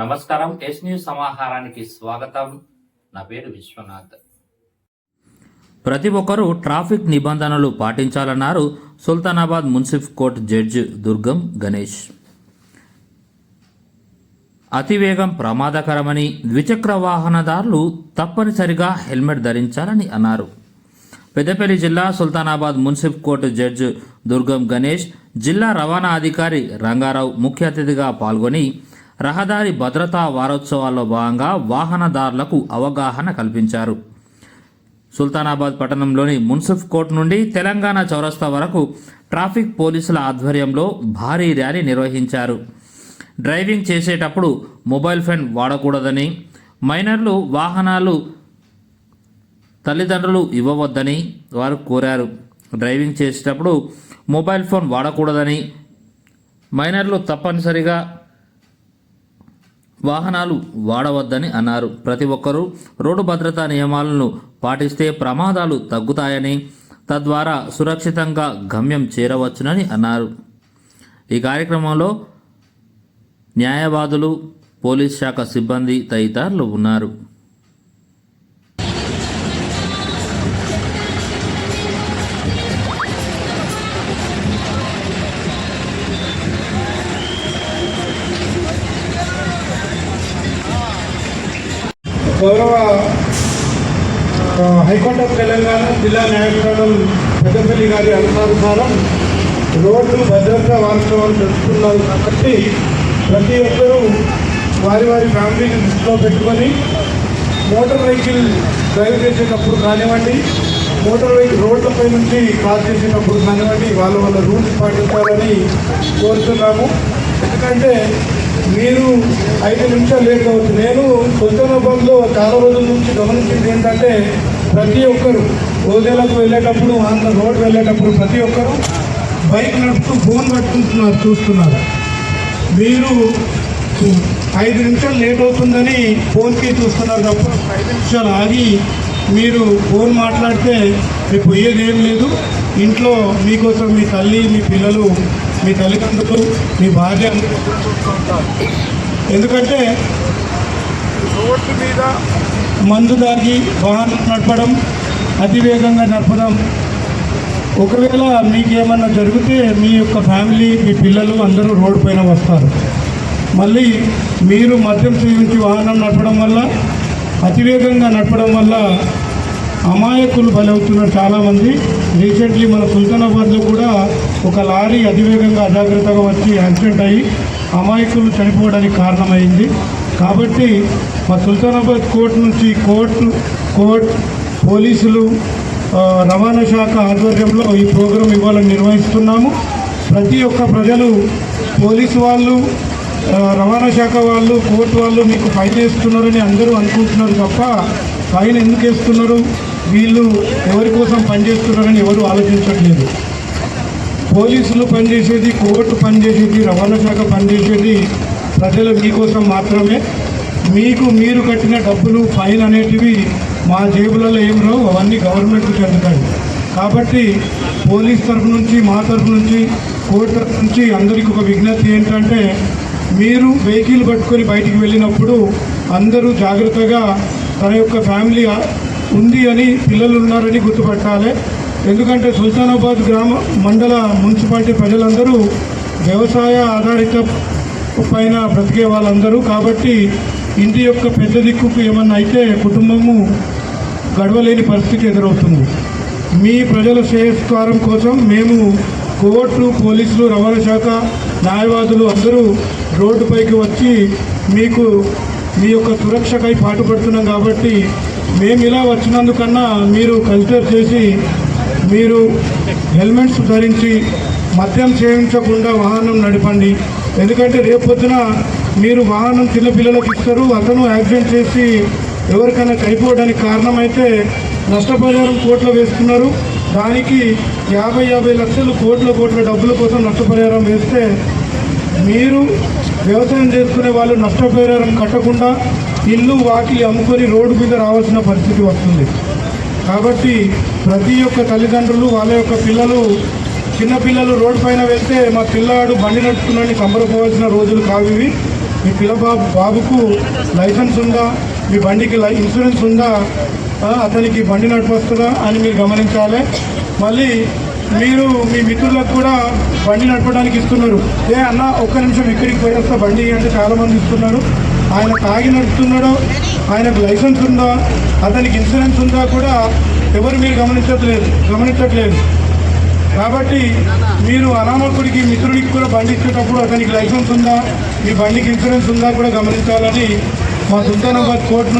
నమస్కారం yes news సమాహారానికి స్వాగతం. నా పేరు విశ్వనాథ్. ప్రతి ఒక్కరూ ట్రాఫిక్ నిబంధనలు పాటించాలన్నారు సుల్తానాబాద్ మున్సిఫ్ కోర్ట్ జడ్జి దుర్గం గణేష్. అతివేగం ప్రమాదకరమని ద్విచక్ర వాహనదారులు తప్పనిసరిగా హెల్మెట్ ధరించాలని అన్నారు. పెద్దపల్లి జిల్లా సుల్తానాబాద్ మున్సిఫ్ కోర్టు జడ్జి దుర్గం గణేష్ జిల్లా రవాణా అధికారి రంగారావు ముఖ్య అతిథిగా పాల్గొని రహదారి భద్రతా వారోత్సవాల్లో భాగంగా వాహనదారులకు అవగాహన కల్పించారు. సుల్తానాబాద్ పట్టణంలోని మున్సిఫ్ కోర్టు నుండి తెలంగాణ చౌరస్తా వరకు ట్రాఫిక్ పోలీసుల ఆధ్వర్యంలో భారీ ర్యాలీ నిర్వహించారు. డ్రైవింగ్ చేసేటప్పుడు మొబైల్ ఫోన్ వాడకూడదని మైనర్లు వాహనాలు తల్లిదండ్రులు ఇవ్వవద్దని వారు కోరారు. డ్రైవింగ్ చేసేటప్పుడు మొబైల్ ఫోన్ వాడకూడదని మైనర్లు తప్పనిసరిగా వాహనాలు వాడవద్దని అన్నారు. ప్రతి ఒక్కరూ రోడ్డు భద్రతా నియమాలను పాటిస్తే ప్రమాదాలు తగ్గుతాయని తద్వారా సురక్షితంగా గమ్యం చేరవచ్చునని అన్నారు. ఈ కార్యక్రమంలో న్యాయవాదులు పోలీస్ శాఖ సిబ్బంది తదితరులు ఉన్నారు. గౌరవ హైకోర్టు ఆఫ్ తెలంగాణ జిల్లా న్యాయస్థానం పెద్దపల్లి గారి అనుసారం రోడ్లు భద్రతా వాస్తవాలు తెలుసుకున్నారు కాబట్టి ప్రతి ఒక్కరూ వారి వారి ఫ్యామిలీని దృష్టిలో పెట్టుకొని మోటార్ వెహికల్ డ్రైవ్ చేసేటప్పుడు కానివ్వండి మోటార్ వెహికల్ రోడ్లపై నుంచి క్రాస్ చేసేటప్పుడు కానివ్వండి వాళ్ళ వాళ్ళ రూల్స్ పాటించాలని కోరుతున్నాము. ఎందుకంటే మీరు ఐదు నిమిషాలు లేట్ అవ్వచ్చు నేను సుల్తానాబాద్లో చాలా రోజుల నుంచి గమనించింది ఏంటంటే ప్రతి ఒక్కరు ఓదేలకు వెళ్ళేటప్పుడు ఆంధ్ర రోడ్ వెళ్ళేటప్పుడు ప్రతి ఒక్కరు బైక్ నడుపుతూ ఫోన్ పట్టుకుంటున్నారు చూస్తున్నారు. మీరు ఐదు నిమిషాలు లేట్ అవుతుందని ఫోన్కి చూస్తున్నారు తప్ప ఐదు నిమిషాలు ఆగి మీరు ఫోన్ మాట్లాడితే మీకు పోయేది ఏం లేదు. ఇంట్లో మీకోసం మీ తల్లి మీ పిల్లలు మీ తల్లిదండ్రులు మీ భార్య. ఎందుకంటే రోడ్డు మీద మందు దాగి వాహనం నడపడం అతివేగంగా నడపడం ఒకవేళ మీకు ఏమన్నా జరిగితే మీ యొక్క ఫ్యామిలీ మీ పిల్లలు అందరూ రోడ్డు పైన వస్తారు. మళ్ళీ మీరు మద్యం సేవించి వాహనం నడపడం వల్ల అతివేగంగా నడపడం వల్ల అమాయకులు బలవుతున్నారు చాలామంది. రీసెంట్లీ మన సుల్తానాబాద్లో కూడా ఒక లారీ అతివేగంగా అజాగ్రత్తగా వచ్చి యాక్సిడెంట్ అయ్యి అమాయకులు చనిపోవడానికి కారణమైంది. కాబట్టి మా సుల్తానాబాద్ కోర్టు నుంచి కోర్టు కోర్ట్ పోలీసులు రవాణా శాఖ ఆధ్వర్యంలో ఈ ప్రోగ్రాం ఇవాళ నిర్వహిస్తున్నాము. ప్రతి ఒక్క ప్రజలు పోలీసు వాళ్ళు రవాణా శాఖ వాళ్ళు కోర్టు వాళ్ళు మీకు ఫైన్ వేస్తున్నారని అందరూ అనుకుంటున్నారు తప్ప ఫైన్ ఎందుకు వేస్తున్నారు? వీళ్ళు ఎవరి కోసం పనిచేస్తున్నారని ఎవరు ఆలోచించట్లేదు. పోలీసులు పనిచేసేది కోర్టు పనిచేసేది రవాణా శాఖ పనిచేసేది ప్రజలు మీకోసం మాత్రమే. మీకు మీరు కట్టిన డబ్బులు ఫైన్ అనేటివి మా జేబులలో ఏం రావు అవన్నీ గవర్నమెంట్కి చెందుతాయి కాబట్టి పోలీస్ తరఫు నుంచి మా తరఫు నుంచి కోర్టు తరఫు నుంచి అందరికీ ఒక విజ్ఞప్తి ఏంటంటే మీరు వెహికల్ పట్టుకొని బయటికి వెళ్ళినప్పుడు అందరూ జాగ్రత్తగా తన యొక్క ఫ్యామిలీ ఉంది అని పిల్లలు ఉన్నారని గుర్తుపట్టాలి. ఎందుకంటే సుల్తానాబాద్ గ్రామ మండల మున్సిపాలిటీ ప్రజలందరూ వ్యవసాయ ఆధారిత పైన బ్రతికే వాళ్ళందరూ కాబట్టి ఇంటి యొక్క పెద్ద దిక్కుకు ఏమన్నా అయితే కుటుంబము గడవలేని పరిస్థితి ఎదురవుతుంది. మీ ప్రజల శ్రేయస్కారం కోసం మేము కోర్టు పోలీసులు రవాణా శాఖ న్యాయవాదులు అందరూ రోడ్డుపైకి వచ్చి మీకు మీ యొక్క సురక్షకై పాటుపడుతున్నాం కాబట్టి మేము ఇలా వచ్చినందుకన్నా మీరు కన్సిడర్ చేసి మీరు హెల్మెట్స్ ధరించి మద్యం సేవించకుండా వాహనం నడపండి. ఎందుకంటే రేపొద్దున మీరు వాహనం చిన్నపిల్లలకు ఇస్తారు. అతను యాక్సిడెంట్ చేసి ఎవరికైనా చనిపోవడానికి కారణమైతే నష్టపరిహారం కోట్లు వేస్తున్నారు. దానికి యాభై యాభై లక్షలు కోట్ల కోట్ల డబ్బుల కోసం నష్టపరిహారం వేస్తే మీరు వ్యవసాయం చేసుకునే వాళ్ళు నష్టపరిహారం కట్టకుండా ఇల్లు వాకి అమ్ముకొని రోడ్డు మీద రావాల్సిన పరిస్థితి వస్తుంది. కాబట్టి ప్రతి ఒక్క తల్లిదండ్రులు వాళ్ళ యొక్క పిల్లలు చిన్నపిల్లలు రోడ్డు పైన వెళ్తే మా పిల్లవాడు బండి నడుపుతున్నాడని సంబరపోవాల్సిన రోజులు కావు ఇవి. మీ పిల్ల బాబు బాబుకు లైసెన్స్ ఉందా? మీ బండికి లై ఇన్సూరెన్స్ ఉందా? అతనికి బండి నడిపొస్తుందా అని మీరు గమనించాలి. మళ్ళీ మీరు మీ మిత్రులకు కూడా బండి నడపడానికి ఇస్తున్నారు. ఏ అన్న ఒక్క నిమిషం ఇక్కడికి పోయేస్తా బండి అంటే చాలామంది ఇస్తున్నారు. ఆయన తాగి నడుపుతున్నాడో. ఆయనకు లైసెన్స్ ఉందా? అతనికి ఇన్సూరెన్స్ ఉందా కూడా ఎవరు మీరు గమనించట్లేదు గమనించట్లేదు. కాబట్టి మీరు అనామకుడికి మిత్రుడికి కూడా బండి ఇచ్చేటప్పుడు అతనికి లైసెన్స్ ఉందా? మీ బండికి ఇన్సూరెన్స్ ఉందా కూడా గమనించాలని మా సుల్తానాబాద్ కోర్టు